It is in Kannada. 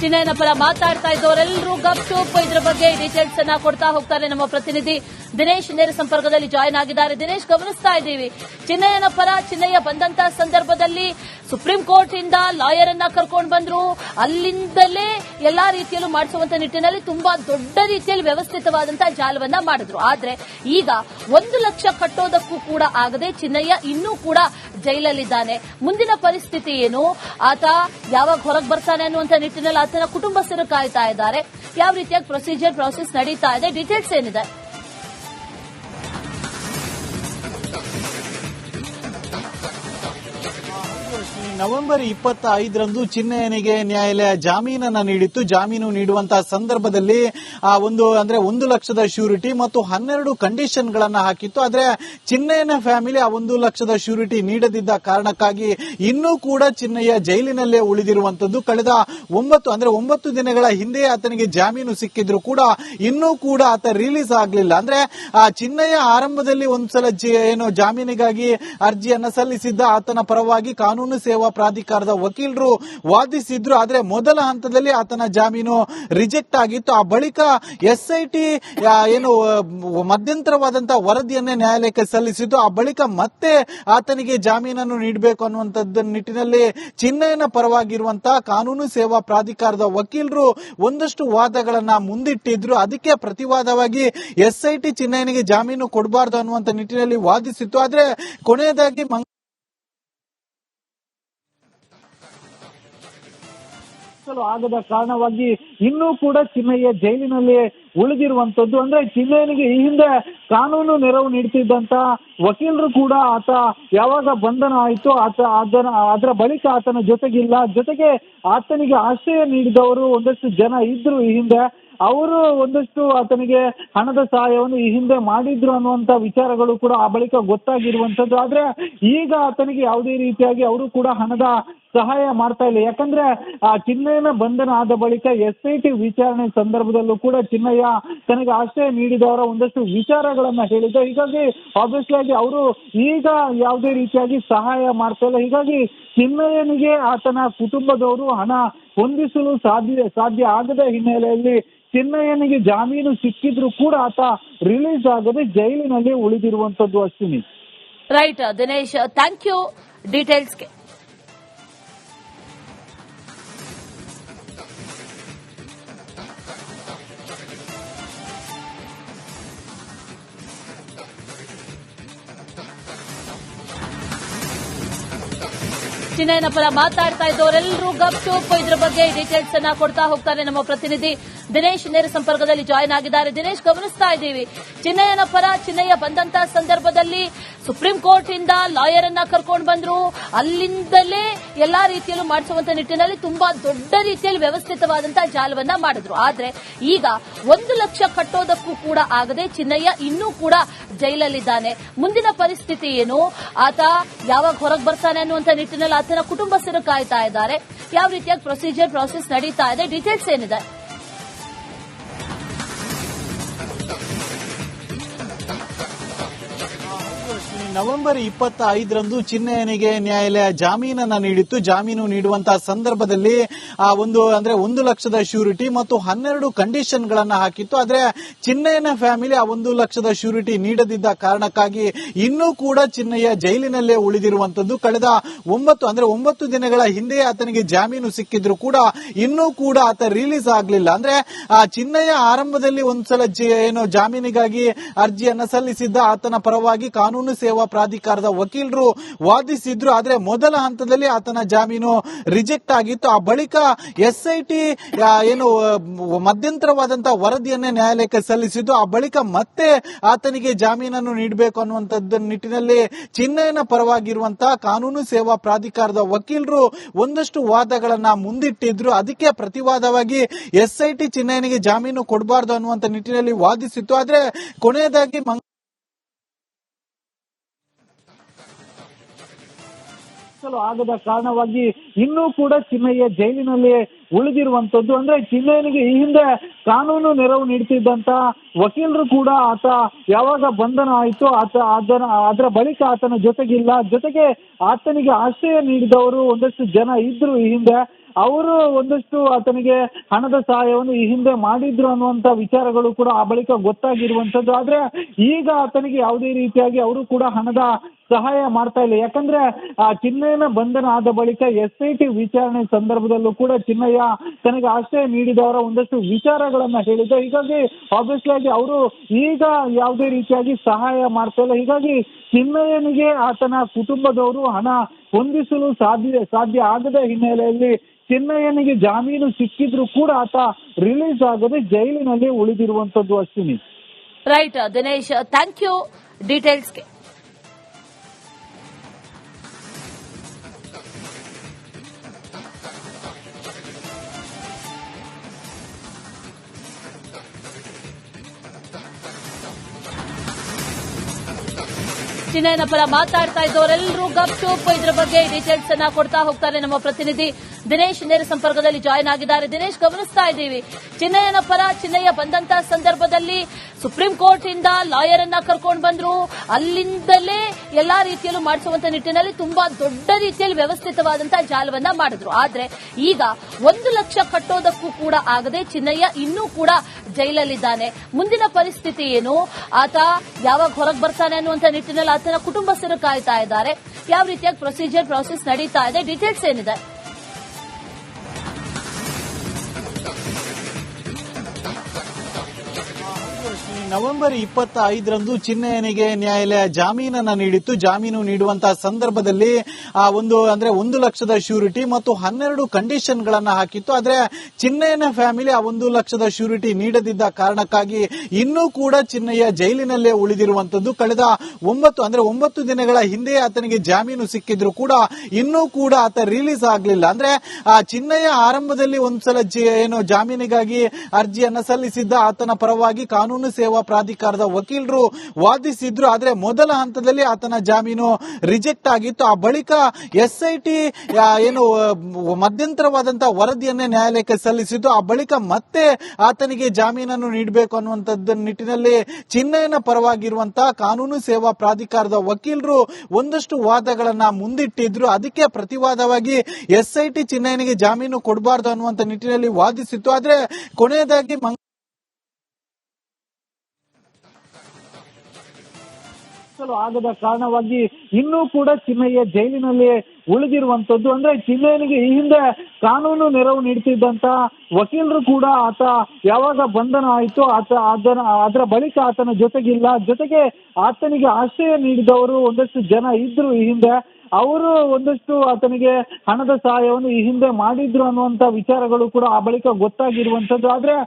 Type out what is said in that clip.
ಚಿನ್ನಯ್ಯನ ಪರ ಮಾತಾಡ್ತಾ ಇದ್ದವರೆಲ್ಲರೂ ಗಪ್ ಚೂಪ್ ಇದ್ರ ಬಗ್ಗೆ ಡೀಟೇಲ್ಸ್ ಅನ್ನ ಕೊಡ್ತಾ ಹೋಗ್ತಾರೆ ನಮ್ಮ ಪ್ರತಿನಿಧಿ. ದಿನೇಶ್ ನೇರ ಸಂಪರ್ಕದಲ್ಲಿ ಜಾಯಿನ್ ಆಗಿದ್ದಾರೆ. ದಿನೇಶ್, ಗಮನಿಸ್ತಾ ಇದ್ದೀವಿ. ಚಿನ್ನಯ್ಯನ ಪರ ಚಿನ್ನಯ್ಯ ಬಂದಂತ ಸಂದರ್ಭದಲ್ಲಿ ಸುಪ್ರೀಂ ಕೋರ್ಟ್ ಇಂದ ಲಾಯರ್ ಅನ್ನ ಕರ್ಕೊಂಡು ಬಂದ್ರು. ಅಲ್ಲಿಂದಲೇ ಎಲ್ಲಾ ರೀತಿಯಲ್ಲೂ ಮಾಡಿಸುವಂತ ನಿಟ್ಟಿನಲ್ಲಿ ತುಂಬಾ ದೊಡ್ಡ ರೀತಿಯಲ್ಲಿ ವ್ಯವಸ್ಥಿತವಾದಂತಹ ಜಾಲವನ್ನ ಮಾಡಿದ್ರು. ಆದ್ರೆ ಈಗ ಒಂದು ಲಕ್ಷ ಕಟ್ಟೋದಕ್ಕೂ ಕೂಡ ಆಗದೆ ಚಿನ್ನಯ್ಯ ಇನ್ನೂ ಕೂಡ ಜೈಲಲ್ಲಿದ್ದಾನೆ. ಮುಂದಿನ ಪರಿಸ್ಥಿತಿ ಏನು? ಆತ ಯಾವಾಗ ಹೊರಗೆ ಬರ್ತಾನೆ ಅನ್ನುವಂತ ನಿಟ್ಟಿನಲ್ಲಿ ಆತನ ಕುಟುಂಬಸ್ಥರು ಕಾಯ್ತಾ ಇದ್ದಾರೆ. ಯಾವ ರೀತಿಯಾಗಿ ಪ್ರೊಸೀಜರ್ ಪ್ರಾಸೆಸ್ ನಡೀತಾ ಇದೆ ಡೀಟೇಲ್ಸ್ ಏನಿದೆ? ನವೆಂಬರ್ ಇಪ್ಪತ್ತ ಐದರಂದು ಚಿನ್ನಯ್ಯನಿಗೆ ನ್ಯಾಯಾಲಯ ಜಾಮೀನನ್ನ ನೀಡಿತ್ತು. ಜಾಮೀನು ನೀಡುವಂತಹ ಸಂದರ್ಭದಲ್ಲಿ, ಆ ಒಂದು ಅಂದ್ರೆ ಒಂದು ಲಕ್ಷದ ಶ್ಯೂರಿಟಿ ಮತ್ತು ಹನ್ನೆರಡು ಕಂಡೀಷನ್ ಗಳನ್ನ ಹಾಕಿತ್ತು. ಆದ್ರೆ ಚಿನ್ನಯ್ಯನ ಫ್ಯಾಮಿಲಿ ಆ ಒಂದು ಲಕ್ಷದ ಶ್ಯೂರಿಟಿ ನೀಡದಿದ್ದ ಕಾರಣಕ್ಕಾಗಿ ಇನ್ನೂ ಕೂಡ ಚಿನ್ನಯ್ಯ ಜೈಲಿನಲ್ಲೇ ಉಳಿದಿರುವಂತದ್ದು. ಕಳೆದ ಒಂಬತ್ತು ಅಂದ್ರೆ ಒಂಬತ್ತು ದಿನಗಳ ಹಿಂದೆ ಆತನಿಗೆ ಜಾಮೀನು ಸಿಕ್ಕಿದ್ರು ಕೂಡ ಇನ್ನೂ ಕೂಡ ಆತ ರಿಲೀಸ್ ಆಗಲಿಲ್ಲ. ಅಂದ್ರೆ ಆ ಚಿನ್ನಯ್ಯ ಆರಂಭದಲ್ಲಿ ಒಂದ್ಸಲ ಏನು ಜಾಮೀನಿಗಾಗಿ ಅರ್ಜಿಯನ್ನ ಸಲ್ಲಿಸಿದ್ದ ಆತನ ಪರವಾಗಿ ಕಾನೂನು ಸೇವಾ ಪ್ರಾಧಿಕಾರದ ವಕೀಲರು ವಾದಿಸಿದ್ರು. ಆದ್ರೆ ಮೊದಲ ಹಂತದಲ್ಲಿ ಆತನ ಜಾಮೀನು ರಿಜೆಕ್ಟ್ ಆಗಿತ್ತು. ಆ ಬಳಿಕ ಎಸ್ಐಟಿ ಏನು ಮಧ್ಯಂತರವಾದಂತಹ ವರದಿಯನ್ನೇ ನ್ಯಾಯಾಲಯಕ್ಕೆ ಸಲ್ಲಿಸಿದ್ದು. ಆ ಬಳಿಕ ಮತ್ತೆ ಆತನಿಗೆ ಜಾಮೀನನ್ನು ನೀಡಬೇಕು ಅನ್ನುವಂಥದ್ದು ನಿಟ್ಟಿನಲ್ಲಿ ಚಿನ್ನಯನ ಪರವಾಗಿರುವಂತಹ ಕಾನೂನು ಸೇವಾ ಪ್ರಾಧಿಕಾರದ ವಕೀಲರು ಒಂದಷ್ಟು ವಾದಗಳನ್ನ ಮುಂದಿಟ್ಟಿದ್ರು. ಅದಕ್ಕೆ ಪ್ರತಿವಾದವಾಗಿ ಎಸ್ಐಟಿ ಚಿನ್ನಯ್ಯನಿಗೆ ಜಾಮೀನು ಕೊಡಬಾರದು ಅನ್ನುವಂತ ನಿಟ್ಟಿನಲ್ಲಿ ವಾದಿಸಿತ್ತು. ಆದ್ರೆ ಕೊನೆಯದಾಗಿ ಮಂಗ- ಆಗದ ಕಾರಣವಾಗಿ ಇನ್ನೂ ಕೂಡ ಚಿನ್ನಯ್ಯ ಜೈಲಿನಲ್ಲಿ ಉಳಿದಿರುವಂತದ್ದು ಅಂದ್ರೆ ಚಿನ್ನಯ್ಯನಿಗೆ ಈ ಹಿಂದೆ ಕಾನೂನು ನೆರವು ನೀಡುತ್ತಿದ್ದಂತ ವಕೀಲರು ಕೂಡ ಆತ ಯಾವಾಗ ಬಂಧನ ಆಯಿತು ಆತ ಅದರ ಅದರ ಬಳಿಕ ಆತನ ಜೊತೆಗಿಲ್ಲ. ಜೊತೆಗೆ ಆತನಿಗೆ ಆಶ್ರಯ ನೀಡಿದವರು ಒಂದಷ್ಟು ಜನ ಇದ್ರು ಈ ಹಿಂದೆ. ಅವರು ಒಂದಷ್ಟು ಆತನಿಗೆ ಹಣದ ಸಹಾಯವನ್ನು ಈ ಹಿಂದೆ ಮಾಡಿದ್ರು ಅನ್ನುವಂತ ವಿಚಾರಗಳು ಕೂಡ ಆ ಬಳಿಕ ಗೊತ್ತಾಗಿರುವಂತದ್ದು ಆದ್ರೆ ಈಗ ಆತನಿಗೆ ಯಾವುದೇ ರೀತಿಯಾಗಿ ಅವರು ಕೂಡ ಹಣದ ಸಹಾಯ ಮಾಡ್ತಾ ಇಲ್ಲ. ಯಾಕಂದ್ರೆ, ಆ ಚಿನ್ನಯ್ಯನ ಬಂಧನ ಆದ ಬಳಿಕ ಎಸ್ ಐ ವಿಚಾರಣೆ ಸಂದರ್ಭದಲ್ಲೂ ಕೂಡ ಚಿನ್ನಯ್ಯ ತನಗೆ ಆಶ್ರಯ ನೀಡಿದವರ ಒಂದಷ್ಟು ವಿಚಾರಗಳನ್ನ ಹೇಳಿದ್ದ ಹೀಗಾಗಿ ಆಬ್ವಿಯಸ್ಲಿ ಆಗಿ ಅವರು ಈಗ ಯಾವುದೇ ರೀತಿಯಾಗಿ ಸಹಾಯ ಮಾಡ್ತಾ ಇಲ್ಲ. ಹೀಗಾಗಿ ಚಿನ್ನಯ್ಯನಿಗೆ ಆತನ ಕುಟುಂಬದವರು ಹಣ ಹೊಂದಿಸಲು ಸಾಧ್ಯ ಸಾಧ್ಯ ಆಗದ ಹಿನ್ನೆಲೆಯಲ್ಲಿ ಚಿನ್ನಯ್ಯನಿಗೆ ಜಾಮೀನು ಸಿಕ್ಕಿದ್ರು ಕೂಡ ಆತ ರಿಲೀಸ್ ಆಗದೆ ಜೈಲಿನಲ್ಲಿ ಉಳಿದಿರುವಂತದ್ದು Ashwini. Right Dinesh thank you ಡೀಟೇಲ್ಸ್ಗೆ ಚಿನ್ನಯ್ಯನ ಪರ ಮಾತಾಡ್ತಾ ಇದ್ದವರೆಲ್ಲರೂ ಗಪ್ ಚೂಪ್ ಇದ್ರ ಬಗ್ಗೆ ಡೀಟೇಲ್ಸ್ ಅನ್ನ ಕೊಡ್ತಾ ಹೋಗ್ತಾರೆ ನಮ್ಮ ಪ್ರತಿನಿಧಿ ದಿನೇಶ್ ನೇರ ಸಂಪರ್ಕದಲ್ಲಿ ಜಾಯಿನ್ ಆಗಿದ್ದಾರೆ. ದಿನೇಶ್, ಗಮನಿಸ್ತಾ ಇದ್ದೀವಿ. ಚಿನ್ನಯ್ಯನ ಪರ ಚಿನ್ನಯ್ಯ ಬಂದಂತ ಸಂದರ್ಭದಲ್ಲಿ ಸುಪ್ರೀಂ ಕೋರ್ಟ್ ಇಂದ ಲಾಯರ್ ಅನ್ನ ಕರ್ಕೊಂಡು ಬಂದ್ರು. ಅಲ್ಲಿಂದಲೇ ಎಲ್ಲಾ ರೀತಿಯಲ್ಲೂ ಮಾಡಿಸುವಂತ ನಿಟ್ಟಿನಲ್ಲಿ ತುಂಬಾ ದೊಡ್ಡ ರೀತಿಯಲ್ಲಿ ವ್ಯವಸ್ಥಿತವಾದಂತಹ ಜಾಲವನ್ನ ಮಾಡಿದ್ರು. ಆದ್ರೆ ಈಗ ಒಂದು ಲಕ್ಷ ಕಟ್ಟೋದಕ್ಕೂ ಕೂಡ ಆಗದೆ ಚಿನ್ನಯ್ಯ ಇನ್ನೂ ಕೂಡ ಜೈಲಲ್ಲಿದ್ದಾನೆ. ಮುಂದಿನ ಪರಿಸ್ಥಿತಿ ಏನು? ಆತ ಯಾವಾಗ ಹೊರಗೆ ಬರ್ತಾನೆ ಅನ್ನುವಂತ ನಿಟ್ಟಿನಲ್ಲಿ ಆತನ ಕುಟುಂಬಸ್ಥರು ಕಾಯ್ತಾ ಇದ್ದಾರೆ. ಯಾವ ರೀತಿಯಾಗಿ ಪ್ರೊಸೀಜರ್ ಪ್ರಾಸೆಸ್ ನಡೀತಾ ಇದೆ? ಡೀಟೇಲ್ಸ್ ಏನಿದೆ? ನವೆಂಬರ್ ಇಪ್ಪತ್ತ ಐದರಂದು ಚಿನ್ನಯ್ಯನಿಗೆ ನ್ಯಾಯಾಲಯ ಜಾಮೀನನ್ನ ನೀಡಿತ್ತು. ಜಾಮೀನು ನೀಡುವಂತಹ ಸಂದರ್ಭದಲ್ಲಿ ಆ ಒಂದು ಅಂದ್ರೆ ಒಂದು ಲಕ್ಷದ ಶ್ಯೂರಿಟಿ ಮತ್ತು ಹನ್ನೆರಡು ಕಂಡೀಷನ್ ಗಳನ್ನ ಹಾಕಿತ್ತು. ಆದ್ರೆ ಚಿನ್ನಯ್ಯನ ಫ್ಯಾಮಿಲಿ ಆ ಒಂದು ಲಕ್ಷದ ಶ್ಯೂರಿಟಿ ನೀಡದಿದ್ದ ಕಾರಣಕ್ಕಾಗಿ ಇನ್ನೂ ಕೂಡ ಚಿನ್ನಯ್ಯ ಜೈಲಿನಲ್ಲೇ ಉಳಿದಿರುವಂತದ್ದು. ಕಳೆದ ಒಂಬತ್ತು ಅಂದ್ರೆ ಒಂಬತ್ತು ದಿನಗಳ ಹಿಂದೆ ಆತನಿಗೆ ಜಾಮೀನು ಸಿಕ್ಕಿದ್ರು ಕೂಡ ಇನ್ನೂ ಕೂಡ ಆತ ರಿಲೀಸ್ ಆಗಲಿಲ್ಲ. ಅಂದ್ರೆ ಆ ಚಿನ್ನಯ್ಯ ಆರಂಭದಲ್ಲಿ ಒಂದ್ಸಲ ಏನು ಜಾಮೀನಿಗಾಗಿ ಅರ್ಜಿಯನ್ನ ಸಲ್ಲಿಸಿದ್ದ ಆತನ ಪರವಾಗಿ ಕಾನೂನು ಸೇವಾ ಪ್ರಾಧಿಕಾರದ ವಕೀಲರು ವಾದಿಸಿದ್ರು. ಆದ್ರೆ ಮೊದಲ ಹಂತದಲ್ಲಿ ಆತನ ಜಾಮೀನು ರಿಜೆಕ್ಟ್ ಆಗಿತ್ತು. ಆ ಬಳಿಕ ಎಸ್ಐಟಿ ಏನು ಆ, ಮಧ್ಯಂತರವಾದಂತಹ ವರದಿಯನ್ನೇ ನ್ಯಾಯಾಲಯಕ್ಕೆ ಸಲ್ಲಿಸಿದ್ದು ಆ ಬಳಿಕ ಮತ್ತೆ ಆತನಿಗೆ ಜಾಮೀನನ್ನು ನೀಡಬೇಕು ಅನ್ನುವಂಥದ್ದು ನಿಟ್ಟಿನಲ್ಲಿ ಚಿನ್ನಯನ ಪರವಾಗಿರುವಂತಹ ಕಾನೂನು ಸೇವಾ ಪ್ರಾಧಿಕಾರದ ವಕೀಲರು ಒಂದಷ್ಟು ವಾದಗಳನ್ನ ಮುಂದಿಟ್ಟಿದ್ರು. ಅದಕ್ಕೆ ಪ್ರತಿವಾದವಾಗಿ ಎಸ್ಐಟಿ ಚಿನ್ನಯನಿಗೆ ಜಾಮೀನು ಕೊಡಬಾರದು ಅನ್ನುವಂತ ನಿಟ್ಟಿನಲ್ಲಿ ವಾದಿಸಿತ್ತು. ಆದ್ರೆ ಕೊನೆಯದಾಗಿ ಮಂಗ- ಲು ಆಗದ ಕಾರಣವಾಗಿ ಇನ್ನೂ ಕೂಡ ಚಿನ್ನಯ್ಯ ಜೈಲಿನಲ್ಲಿ ಉಳಿದಿರುವಂತದ್ದು. ಅಂದ್ರೆ ಚಿನ್ನಯ್ಯನಿಗೆ ಈ ಹಿಂದೆ ಕಾನೂನು ನೆರವು ನೀಡುತ್ತಿದ್ದಂತ ವಕೀಲರು ಕೂಡ ಆತ ಯಾವಾಗ ಬಂಧನ ಆಯಿತು ಆತ ಅದರ ಅದರ ಬಳಿಕ ಆತನ ಜೊತೆಗಿಲ್ಲ. ಜೊತೆಗೆ ಆತನಿಗೆ ಆಶ್ರಯ ನೀಡಿದವರು ಒಂದಷ್ಟು ಜನ ಇದ್ರು ಈ ಹಿಂದೆ. ಅವರು ಒಂದಷ್ಟು ಆತನಿಗೆ ಹಣದ ಸಹಾಯವನ್ನು ಈ ಹಿಂದೆ ಮಾಡಿದ್ರು ಅನ್ನುವಂತ ವಿಚಾರಗಳು ಕೂಡ ಆ ಬಳಿಕ ಗೊತ್ತಾಗಿರುವಂತದ್ದು. ಆದ್ರೆ ಈಗ ಆತನಿಗೆ ಯಾವುದೇ ರೀತಿಯಾಗಿ ಅವರು ಕೂಡ ಹಣದ ಸಹಾಯ ಮಾಡ್ತಾ ಇಲ್ಲ. ಯಾಕಂದ್ರೆ, ಆ ಚಿನ್ನಯ್ಯನ ಬಂಧನ ಆದ ಬಳಿಕ ಎಸ್ ಐ ಟಿ ವಿಚಾರಣೆ ಸಂದರ್ಭದಲ್ಲೂ ಕೂಡ ಚಿನ್ನಯ್ಯ ತನಗೆ ಆಶ್ರಯ ನೀಡಿದವರ ಒಂದಷ್ಟು ವಿಚಾರಗಳನ್ನ ಹೇಳಿದ. ಹೀಗಾಗಿ ಆಬ್ವಿಯಸ್ಲಿ ಆಗಿ ಅವರು ಈಗ ಯಾವುದೇ ರೀತಿಯಾಗಿ ಸಹಾಯ ಮಾಡ್ತಾ ಇಲ್ಲ. ಹೀಗಾಗಿ ಚಿನ್ನಯ್ಯನಿಗೆ ಆತನ ಕುಟುಂಬದವರು ಹಣ ಹೊಂದಿಸಲು ಸಾಧ್ಯ ಸಾಧ್ಯ ಆಗದ ಹಿನ್ನೆಲೆಯಲ್ಲಿ ಚಿನ್ನಯ್ಯನಿಗೆ ಜಾಮೀನು ಸಿಕ್ಕಿದ್ರು ಕೂಡ ಆತ ರಿಲೀಸ್ ಆಗದೆ ಜೈಲಿನಲ್ಲಿ ಉಳಿದಿರುವಂತದ್ದು Ashwini. Right Dinesh thank you ಡೀಟೇಲ್ಸ್ಗೆ ಚಿನ್ನಯ್ಯನ ಪರ ಮಾತಾಡ್ತಾ ಇದ್ದವರೆಲ್ಲರೂ ಗಪ್ ಚೂಪ್ ಇದ್ರ ಬಗ್ಗೆ ಡೀಟೇಲ್ಸ್ ಅನ್ನ ಕೊಡ್ತಾ ಹೋಗ್ತಾರೆ ನಮ್ಮ ಪ್ರತಿನಿಧಿ. ದಿನೇಶ್ ನೇರ ಸಂಪರ್ಕದಲ್ಲಿ ಜಾಯಿನ್ ಆಗಿದ್ದಾರೆ. ದಿನೇಶ್, ಗಮನಿಸ್ತಾ ಇದ್ದೀವಿ. ಚಿನ್ನಯ್ಯನ ಪರ ಚಿನ್ನಯ್ಯ ಬಂದಂತ ಸಂದರ್ಭದಲ್ಲಿ ಸುಪ್ರೀಂ ಕೋರ್ಟ್ ಇಂದ ಲಾಯರ್ ಅನ್ನ ಕರ್ಕೊಂಡು ಬಂದ್ರು. ಅಲ್ಲಿಂದಲೇ ಎಲ್ಲಾ ರೀತಿಯಲ್ಲೂ ಮಾಡಿಸುವಂತ ನಿಟ್ಟಿನಲ್ಲಿ ತುಂಬಾ ದೊಡ್ಡ ರೀತಿಯಲ್ಲಿ ವ್ಯವಸ್ಥಿತವಾದಂತಹ ಜಾಲವನ್ನ ಮಾಡಿದ್ರು. ಆದ್ರೆ ಈಗ ಒಂದು ಲಕ್ಷ ಕಟ್ಟೋದಕ್ಕೂ ಕೂಡ ಆಗದೆ ಚಿನ್ನಯ್ಯ ಇನ್ನೂ ಕೂಡ ಜೈಲಲ್ಲಿದ್ದಾನೆ. ಮುಂದಿನ ಪರಿಸ್ಥಿತಿ ಏನು? ಆತ ಯಾವಾಗ ಹೊರಗೆ ಬರ್ತಾನೆ ಅನ್ನುವಂತ ನಿಟ್ಟಿನಲ್ಲಿ ಆತನ ಕುಟುಂಬಸ್ಥರು ಕಾಯ್ತಾ ಇದ್ದಾರೆ. ಯಾವ ರೀತಿಯಾಗಿ ಪ್ರೊಸೀಜರ್, ಪ್ರಾಸೆಸ್ ನಡೀತಾ ಇದೆ? ಡೀಟೇಲ್ಸ್ ಏನಿದೆ? ನವೆಂಬರ್ ಇಪ್ಪತ್ತ ಐದರಂದು ಚಿನ್ನಯ್ಯನಿಗೆ ನ್ಯಾಯಾಲಯ ಜಾಮೀನನ್ನ ನೀಡಿತ್ತು. ಜಾಮೀನು ನೀಡುವಂತಹ ಸಂದರ್ಭದಲ್ಲಿ, ಆ ಒಂದು, ಅಂದ್ರೆ ಒಂದು ಲಕ್ಷದ ಶ್ಯೂರಿಟಿ ಮತ್ತು ಹನ್ನೆರಡು ಕಂಡೀಷನ್ ಗಳನ್ನ ಹಾಕಿತ್ತು. ಆದ್ರೆ ಚಿನ್ನಯ್ಯನ ಫ್ಯಾಮಿಲಿ ಆ ಒಂದು ಲಕ್ಷದ ಶ್ಯೂರಿಟಿ ನೀಡದಿದ್ದ ಕಾರಣಕ್ಕಾಗಿ ಇನ್ನೂ ಕೂಡ ಚಿನ್ನಯ್ಯ ಜೈಲಿನಲ್ಲೇ ಉಳಿದಿರುವಂತದ್ದು. ಕಳೆದ ಒಂಬತ್ತು, ಅಂದ್ರೆ ಒಂಬತ್ತು ದಿನಗಳ ಹಿಂದೆ ಆತನಿಗೆ ಜಾಮೀನು ಸಿಕ್ಕಿದ್ರು ಕೂಡ ಇನ್ನೂ ಕೂಡ ಆತ ರಿಲೀಸ್ ಆಗಲಿಲ್ಲ. ಅಂದ್ರೆ ಆ ಚಿನ್ನಯ್ಯ ಆರಂಭದಲ್ಲಿ ಒಂದ್ಸಲ ಏನು ಜಾಮೀನಿಗಾಗಿ ಅರ್ಜಿಯನ್ನ ಸಲ್ಲಿಸಿದ್ದ ಆತನ ಪರವಾಗಿ ಕಾನೂನು ಸೇವಾ ಪ್ರಾಧಿಕಾರದ ವಕೀಲರು ವಾದಿಸಿದ್ರು. ಆದ್ರೆ ಮೊದಲ ಹಂತದಲ್ಲಿ ಆತನ ಜಾಮೀನು ರಿಜೆಕ್ಟ್ ಆಗಿತ್ತು. ಆ ಬಳಿಕ ಎಸ್ ಐ ಟಿ ಏನು ಮಧ್ಯಂತರವಾದಂತಹ ವರದಿಯನ್ನೇ ನ್ಯಾಯಾಲಯಕ್ಕೆ ಸಲ್ಲಿಸಿದ್ದು. ಆ ಬಳಿಕ ಮತ್ತೆ ಆತನಿಗೆ ಜಾಮೀನನ್ನು ನೀಡಬೇಕು ಅನ್ನುವಂಥದ್ದು ನಿಟ್ಟಿನಲ್ಲಿ ಚಿನ್ನಯ್ಯನ ಪರವಾಗಿರುವಂತಹ ಕಾನೂನು ಸೇವಾ ಪ್ರಾಧಿಕಾರದ ವಕೀಲರು ಒಂದಷ್ಟು ವಾದಗಳನ್ನ ಮುಂದಿಟ್ಟಿದ್ರು. ಅದಕ್ಕೆ ಪ್ರತಿವಾದವಾಗಿ ಎಸ್ ಐ ಟಿ ಜಾಮೀನು ಕೊಡಬಾರದು ಅನ್ನುವಂತ ನಿಟ್ಟಿನಲ್ಲಿ ವಾದಿಸಿತ್ತು. ಆದ್ರೆ ಕೊನೆಯದಾಗಿ ಮಂಗ- ಆಗದ ಕಾರಣವಾಗಿ ಇನ್ನೂ ಕೂಡ ಚಿನ್ನಯ್ಯ ಜೈಲಿನಲ್ಲಿ ಉಳಿದಿರುವಂತದ್ದು ಅಂದ್ರೆ ಚಿನ್ನಯ್ಯನಿಗೆ ಈ ಹಿಂದೆ ಕಾನೂನು ನೆರವು ನೀಡುತ್ತಿದ್ದಂತ ವಕೀಲರು ಕೂಡ ಆತ ಯಾವಾಗ ಬಂಧನ ಆಯಿತು ಆತ ಅದರ ಅದರ ಬಳಿಕ ಆತನ ಜೊತೆಗಿಲ್ಲ. ಜೊತೆಗೆ ಆತನಿಗೆ ಆಶ್ರಯ ನೀಡಿದವರು ಒಂದಷ್ಟು ಜನ ಇದ್ರು ಈ ಹಿಂದೆ. ಅವರು ಒಂದಷ್ಟು ಆತನಿಗೆ ಹಣದ ಸಹಾಯವನ್ನು ಈ ಹಿಂದೆ ಮಾಡಿದ್ರು ಅನ್ನುವಂತ ವಿಚಾರಗಳು ಕೂಡ ಆ ಬಳಿಕ ಗೊತ್ತಾಗಿರುವಂತದ್ದು ಆದ್ರೆ